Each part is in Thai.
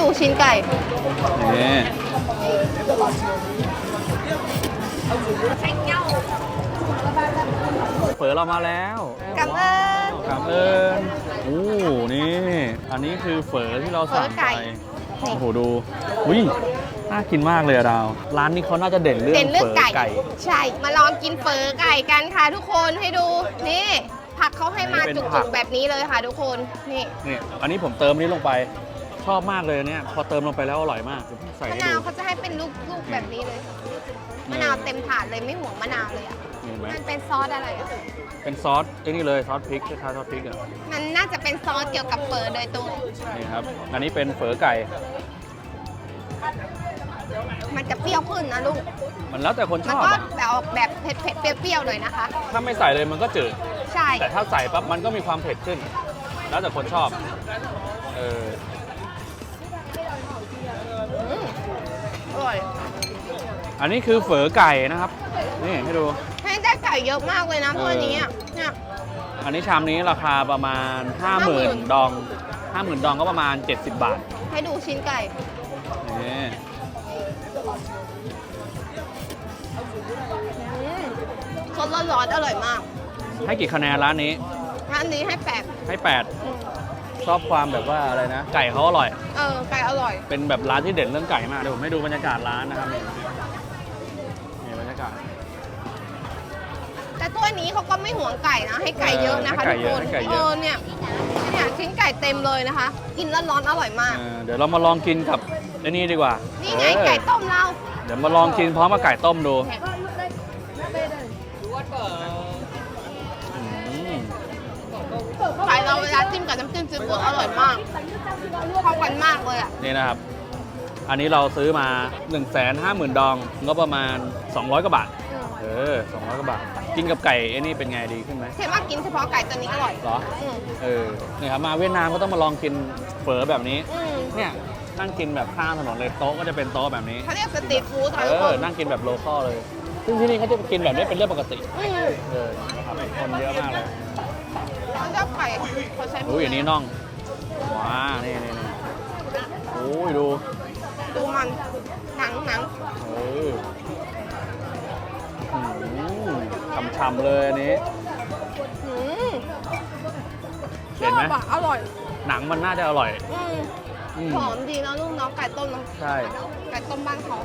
ดูชิ้นไก่นี่เฝอเรามาแล้วกับเอิญกับเอิญโอ้นี่ อันนี้คือเฝอที่เราสั่งเฝอไก่ไปโอ้โหดูอุ้ยน่ากินมากเลยอะดาว ร้านนี้เขาน่าจะเด่นเรื่องเด่นเรื่องเฝอไก่ไก่ ใช่ มาลองกินเฟอไก่กันค่ะทุกคนให้ดู นี่ ผักเขาให้มาอันนี้เป็นจุผักกๆแบบนี้เลยค่ะทุกคน นี่ นี่ อันนี้ผมเติมนี้ลงไป ชอบมากเลยเนี่ยพอเติมลงไปแล้วอร่อยมากเดี๋ยวผมใส่มะให้นาดูวเขาจะให้เป็นลูกๆแบบนี้เลย มะนาวเต็มถาดเลยไม่ห่วงมะนาวเลยอะเห็นไหมมันเป็นซอสอะไรอะ เป็นซอสไอ้นี่เลยซอสพริกคล้ายๆซอสพริกอะมันน่าจะเป็นซอสเกี่ยวกับเฟอโดยตรง นี่ครับอันนี้เป็นเฝอไก่ มันจะเปรี้ยวขึ้นนะลูก มันแล้วแต่คนชมันอบก็อะแบบออกแบบเผ็ดๆเปรี้ยวๆหน่อยนะคะ ถ้าไม่ใส่เลยมันก็จืด ใช่ แต่ถ้าใส่ปั๊บมันก็มีความเผ็ดขึ้น แล้วแต่คนชอบ เอออื ร่อย อันนี้คือเฝอไก่นะครับ นี่ให้ดู ให้ได้ไก่เยอะมากเลยนะเพราะอันนี้อะเนี่ย อันนี้ชามนี้ราคาประมาณ 50,000 50,000 ดอง 50,000 ดองก็ประมาณ 70 บาทให้ดูชิ้นไก่ นี่อืมสดร้อนๆอร่อยมาก ให้กี่คะแนนร้านนี้ ร้านนี้ให้แปดให้อืม8 ชอบความแบบว่าอะไรนะ ไก่เขาอร่อย เออไก่อร่อย เป็นแบบร้านที่เด่นเรื่องไก่มากเดี๋ยวผมให้ดูบรรยากาศร้านนะครับนี่นี่บรรยากาศ แต่ตัวนี้เขาก็ไม่ห่วงไก่นะ ให้ไก่เยอะนะคะให้ไก่ทุกเยคอะนให้ไก่เยเออะอเนี่ยเนี่ยชิ้นไก่เต็มเลยนะคะ กินร้อนๆอร่อยมาก เออเดี๋ยวเรามาลองกินกับไอ้นี่ดีกว่านี่ไงเออไก่ต้มเรา เดี๋ยวมาลองกินพร้อมกับไก่ต้มดูอื จิ้มกับน้ำจิ้มซีฟู้ดอร่อยมากเข้ากันมากเลยอะ นี่นะครับ อันนี้เราซื้อมา 1 5 0 0 0 0 ดองก็ประมาณ 200 กว่าบาทอืมเออ 200 กว่าบาท กินกับไก่ไอ้นี่เป็นไงดีขึ้นไหมเห็นว่ากินเฉพาะไก่ตัวนี้อร่อยเหรอ อืมเออนี่ครับมาเวียดนามก็ต้องมาลองกินเฝอแบบนี้ อืมเนี่ยนั่งกินแบบข้างถนนเลยโต๊ะก็จะเป็นโต๊ะแบบนี้ เขาเรียกสตรีทฟู้ดค่ะเอทุกคอนนั่งกินแบบโลคอลเลย ซึ่งที่นี่เขาจะกินแบบนี้เป็นเรื่องปกติ อืม เออนะครับคนเยอะมากเลย เขาชอบไก่เขาใช้มืโอ้ยอย่างนี้น่องว้านี่นี่นี่โอ้ยดูดูมันหนังหนังเออฉ่ำๆเลยอันนี้ อืมเห็นไหมชอบอะอร่อยหนังมันน่าจะอร่อย อืมอืม หอมดีนะลูกเนาะไก่ต้มเนาะใช่ ไก่ต้มบ้านเขา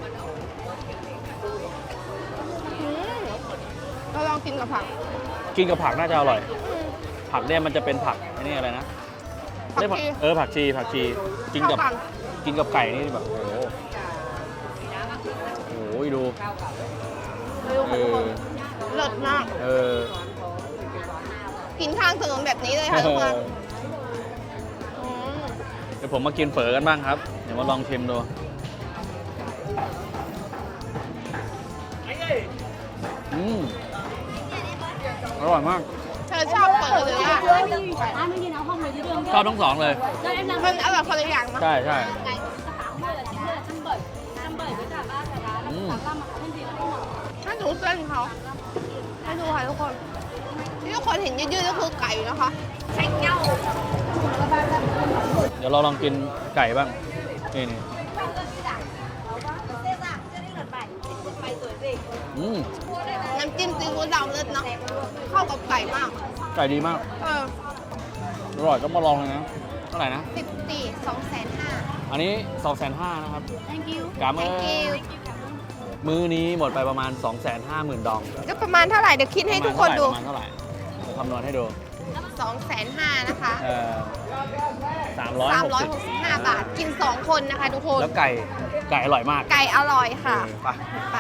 อืมเราลองกินกับผักกินกับผักน่าจะอร่อย อืม ผักเนี่ยมันจะเป็นผักไอ้นี่อะไรนะผักเรียว่าชีเออผักชีผักชีกินกับเข้ากันกินกับไก่นี่แบบโอ้โหโอ้ยดูไม่รู้เอค่ะทุกคอนเลิศมาก เออกินข้างถนนแบบนี้เลยค่ะทุกคนอืมเดี๋ยวผมมากินเฝอกันบ้างครับ เดี๋ยวมาลองชิมดูอืมอร่อยมาก เธอชอบเปิดหรือว่า À, mới nhìn áo không người đi đường ชอบทั้งสองเลย Đây em làm มันอร่อยคนละอย่างนะใช่ใช่ cái tám mươi là chín mươi là trăm bảy trăm bảy với cả ba cái đá là Ừ. tám mươi mà có thêm gì nữa không ạ ให้ดูเส้นเขาให้ดูค่ะทุกคน ที่ทุกคนเห็นยืดๆก็คือไก่นะคะแข็งเงาเดี๋ยวเราลองกินไก่บ้าง นี่นี่อืมน้ำ จิ้มซีฟู้ดเราเลิศเนาะเข้ากับไก่มาก ไก่ดีมาก เอออร่อยก็มาลองเลยนะเท่าไหร่นะ สิบสี่สองแสนห้า อันนี้2องแสนห้านะครับ thank you กามเอ thank you มื้อนี้หมดไปประมาณ 2 5 0 0 0 0 ดองจะประมาณเท่าไหร่ เดี๋ยวคิดให้ทุกคนดูประมาณเท่าไหร่ประมาณเท่าไหร่เดี๋ยวคำนวณให้ดูสองแสนห้านะคะเอ่อสามร้อยสามหกร้อยสิบหกสิบห้าบาท กินสองคนนะคะทุกคน แล้วไก่ไก่อร่อยมากไก่อร่อยค่ะ เออไป ไป